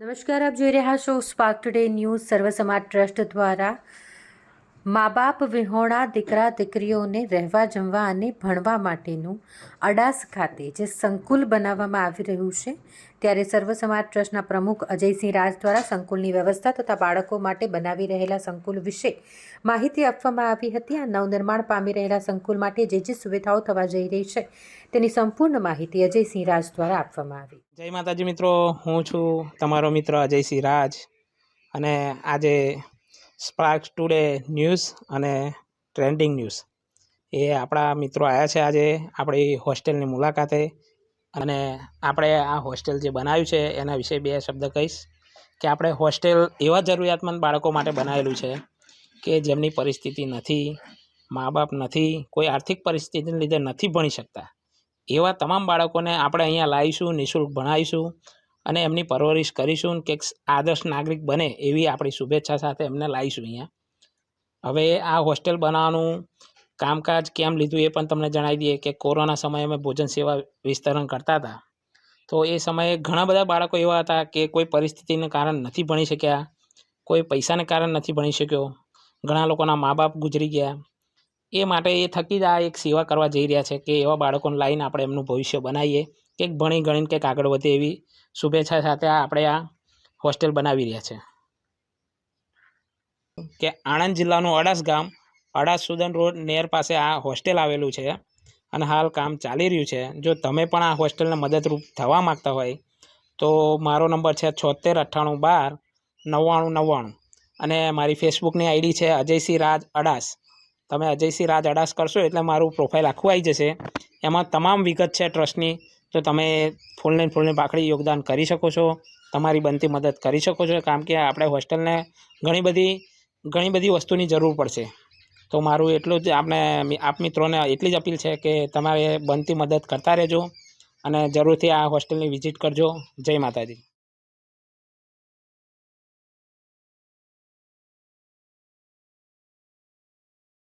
નમસ્કાર આપ જોઈ રહ્યા છો સ્પાર્ક ટુડે ન્યૂઝ સર્વ સમાજ ટ્રસ્ટ દ્વારા મા બાપ વિહોણા દીકરા દીકરીઓને રહેવા જમવા અને ભણવા માટેનું અડાસ ખાતે જે સંકુલ બનાવવામાં આવી રહ્યું છે, ત્યારે સર્વ સમાજ ટ્રસ્ટના પ્રમુખ અજયસિંહ રાજ દ્વારા સંકુલની વ્યવસ્થા તથા બાળકો માટે બનાવી રહેલા સંકુલ વિશે માહિતી આપવામાં આવી હતી. આ નવનિર્માણ પામી રહેલા સંકુલ માટે જે જે સુવિધાઓ થવા જઈ રહી છે, તેની સંપૂર્ણ માહિતી અજયસિંહ રાજ દ્વારા આપવામાં આવી. જય માતાજી મિત્રો, હું છું તમારો મિત્ર અજયસિંહ રાજ અને આજે સ્પાર્ક ટુડે ન્યૂઝ અને ટ્રેન્ડિંગ ન્યૂઝ એ આપણા મિત્રો આવ્યા છે આજે આપણી હોસ્ટેલની મુલાકાતે અને આપણે આ હોસ્ટેલ જે બનાવ્યું છે એના વિશે બે શબ્દ કહીશ કે આપણે હોસ્ટેલ એવા જરૂરિયાતમંદ બાળકો માટે બનાવેલું છે કે જેમની પરિસ્થિતિ નથી મા બાપ નથી, કોઈ આર્થિક પરિસ્થિતિને લીધે નથી ભણી શકતા. એવા તમામ બાળકોને આપણે અહીંયા લાવીશું, નિઃશુલ્ક ભણાવીશું અને એમની પરવરિશ કરીશું કે આદર્શ નાગરિક બને એવી આપણી શુભેચ્છા સાથે એમને લાવીશું અહીંયા. હવે આ હોસ્ટેલ બનાવવાનું કામકાજ કેમ લીધું એ પણ તમને જણાવી દઈએ કે કોરોના સમયે અમે ભોજન સેવા વિસ્તરણ કરતા હતા. તો એ સમયે ઘણા બધા બાળકો એવા હતા કે કોઈ પરિસ્થિતિને કારણ નથી ભણી શક્યા, કોઈ પૈસાને કારણ નથી ભણી શક્યો, ઘણા લોકોના મા બાપ ગુજરી ગયા. એ માટે એ થકી જ આ એક સેવા કરવા જઈ રહ્યા છે કે એવા બાળકોને લાવીને આપણે એમનું ભવિષ્ય બનાવીએ. કંઈક ભણી ગણીને કંઈક આગળ વધે એવી શુભેચ્છા સાથે આપણે આ હોસ્ટેલ બનાવી રહ્યા છે. કે આણંદ જિલ્લાનું અડાસ ગામ, અડાસ સુદન રોડ નેર પાસે આ હોસ્ટેલ આવેલું છે અને હાલ કામ ચાલી રહ્યું છે. જો તમે પણ આ હોસ્ટેલને મદદરૂપ થવા માગતા હોય તો મારો નંબર છે છોતેર અઠ્ઠાણું બાર નવ્વાણું નવ્વાણું અને મારી ફેસબુકની આઈડી છે અજયસિંહ રાજ અડાસ. તમે અજયસિંહ રાજ અડાસ કરશો એટલે મારું પ્રોફાઇલ આખું આવી જશે. એમાં તમામ વિગત છે ટ્રસ્ટની. તો તમે ફૂલને ફૂલની પાખડી યોગદાન કરી શકો છો. તમારી બનતી મદદ કરી શકો છો. કારણ કે આપણે હોસ્ટેલને ઘણી બધી ઘણી બધી વસ્તુની જરૂર પડશે. તો મારું એટલું જ આપણે આપ મિત્રોને એટલી જ અપીલ છે કે તમારે બનતી મદદ કરતા રહેજો અને જરૂરથી આ હોસ્ટેલની વિઝિટ કરજો. જય માતાજી.